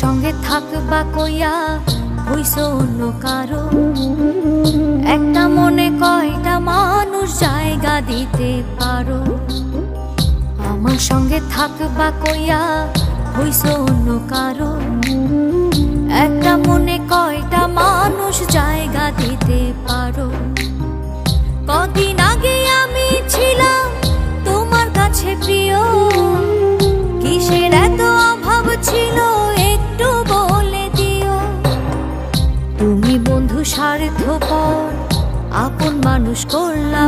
সঙ্গে থাকবা কইয়া হইস অন্য কারও। দিতে পারো। আমার সঙ্গে থাকবা কইয়া হইস অন্য কারও। একটা মনে কয়টা মানুষ জায়গা দিতে পারো। কদিন আগে আমি ছিলাম তোমার কাছে প্রিয়। কিসের এত অভাব ছিল একটু বলে দিও। তুমি বন্ধু স্বার্থপর, আপন মানুষ করলা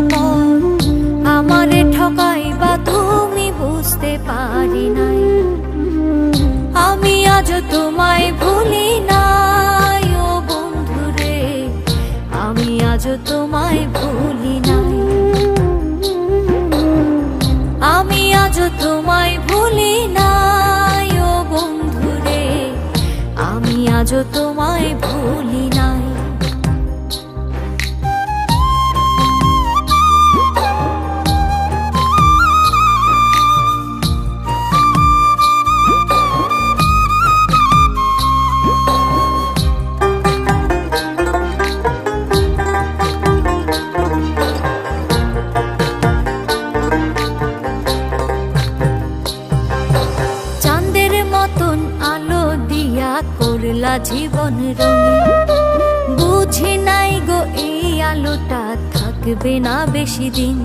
তোমায় ভুলি নাই, ও বন্ধুরে, আমি আজ তোমায় ভুলি নাই। আমি আজ তোমায় ভুলি নাই, ও বন্ধু রে আমি আজ তোমায় ভুলি করলা জীবন রঙিন বুঝি নাই গো, এই আলোটা থাকবে না বেশি দিন।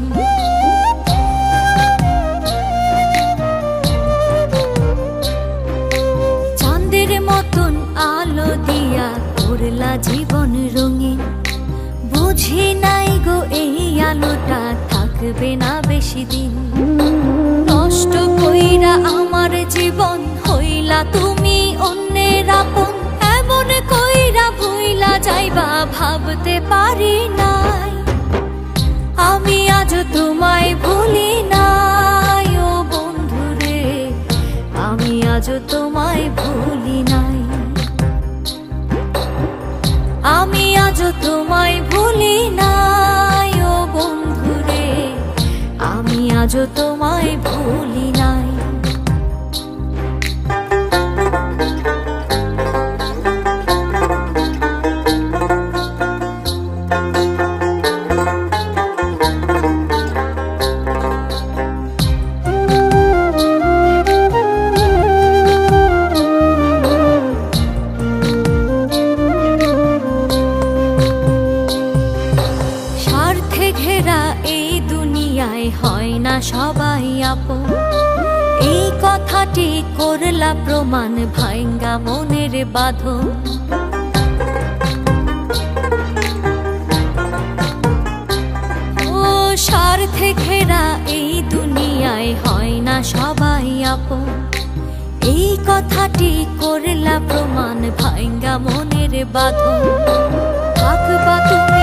চাঁদের মতন আলো দিয়া করলা জীবন রঙিন বুঝি নাই গো, এই আলোটা থাকবে না বেশি দিন। নষ্ট কইরা আমার জীবন হইলা তুমি ভাবতে পারি নাই। আমি আজ তোমায় ভুলি নাই, ও বন্ধু রে, আমি আজ তোমায় ভুলি নাই। আমি আজ তোমায় ভুলি নাই, ও বন্ধু রে, আমি আজ তোমায় ভুলি নাই সবাই আপন। এই কথাটি করলা প্রমাণ ভাঙ্গা মনের বাঁধন। স্বার্থে ঘেরা এই দুনিয়ায় হয় না সবাই আপন। এই কথাটি করলা প্রমাণ ভাঙ্গা মনের বাঁধন। থাকবা তুমি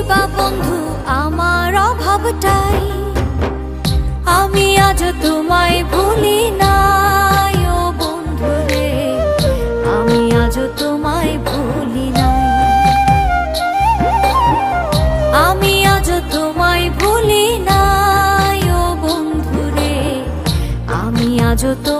বুঝবা বন্ধু, আমার অভাবটাই। আমি আজ তোমায় ভুলি ও বন্ধু রে। আমি আজ তোমায় ভুলি নাই। আমি আজ তোমায় ভুলি নাই বন্ধু রে। আমি আজ তোমায়